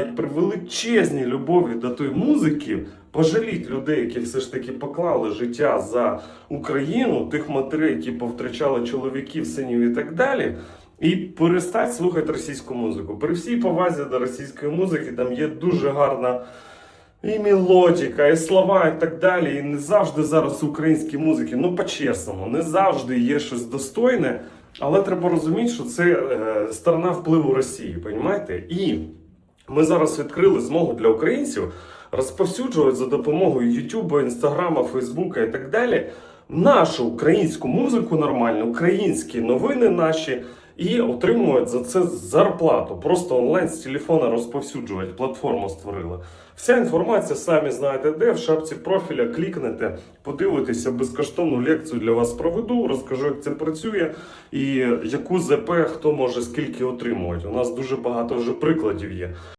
і при величезній любові до тої музики пожаліть людей, які все ж таки поклали життя за Україну, тих матерей, які повтрачали чоловіків, синів і так далі. І перестать слухати російську музику. При всій повазі до російської музики там є дуже гарна і мелодіка, і слова, і так далі. І не завжди зараз у українській музики, ну по-чесному, не завжди є щось достойне. Але треба розуміти, що це е, сторона впливу Росії, понімаєте? І ми зараз відкрили змогу для українців розповсюджувати за допомогою Ютуба, Інстаграма, Фейсбука і так далі нашу українську музику нормальну, українські новини наші. І отримують за це зарплату. Просто онлайн з телефона розповсюджувати. Платформу створили. Вся інформація самі знаєте, де в шапці профіля клікнете, подивитеся безкоштовну лекцію для вас проведу, розкажу, як це працює і яку ЗП хто може скільки отримувати. У нас дуже багато вже прикладів є.